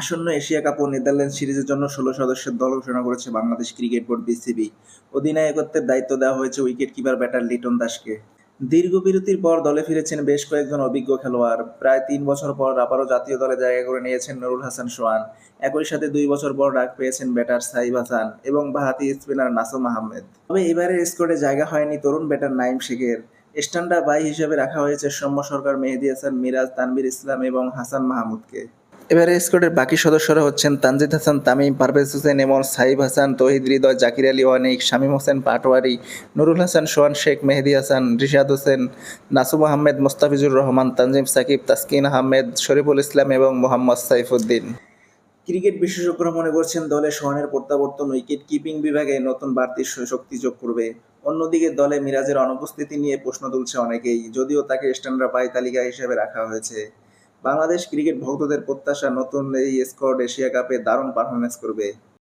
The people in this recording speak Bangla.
আসন্ন এশিয়া কাপ ও নেদারল্যান্ডস সিরিজের জন্য ষোলো সদস্যের দল ঘোষণা করেছে বাংলাদেশ ক্রিকেট বোর্ড বিসিবি। অধিনায়কত্বের দায়িত্ব দেওয়া হয়েছে উইকেট কিপার ব্যাটার লিটন দাসকে। দীর্ঘ বিরতির পর দলে ফিরেছেন বেশ কয়েকজন অভিজ্ঞ খেলোয়াড়। প্রায় তিন বছর পর আবারও জাতীয় দলে জায়গা করে নিয়েছেন নুরুল হাসান সোহান। একই সাথে দুই বছর পর ডাক পেয়েছেন ব্যাটার সাইব হাসান এবং বাহাতি স্পিনার নাসুম আহমেদ। তবে এবারের স্কোয়াডে জায়গা হয়নি তরুণ ব্যাটার নাইম শেখের। স্ট্যান্ডার বাই হিসেবে রাখা হয়েছে সৌম্য সরকার, মেহেদি হাসান, মিরাজ, তানভীর ইসলাম এবং হাসান মাহমুদকে। এবারে স্কোয়াডের বাকি সদস্যরা হচ্ছেন তানজিদ হাসান, তামিম, পারভেজ হোসেন এমন সাইব হাসান, তহিদ হৃদয়, জাকির আলী অনিক শামীম হোসেন পাটওয়ারি নুরুল হাসান, সোহান শেখ, মেহেদি হাসান, রিশাদ হোসেন, নাসুম আহমেদ, মোস্তাফিজুর রহমান, তানজিম সাকিব, তাসকিন আহমেদ, শরীফুল ইসলাম এবং মোহাম্মদ সাইফুদ্দিন। ক্রিকেট বিশেষজ্ঞরা মনে করছেন দলে সোহানের প্রত্যাবর্তন উইকেট কিপিং বিভাগে নতুন বাড়তি শক্তি যোগ করবে। অন্যদিকে দলে মিরাজের অনুপস্থিতি নিয়ে প্রশ্ন তুলছে অনেকেই, যদিও তাকে স্ট্যান্ডার্ড বাই তালিকা হিসেবে রাখা হয়েছে। বাংলাদেশ ক্রিকেট ভক্তদের প্রত্যাশা নতুন এই স্কোয়াড এশিয়া কাপে দারুণ পারফরমেন্স করবে।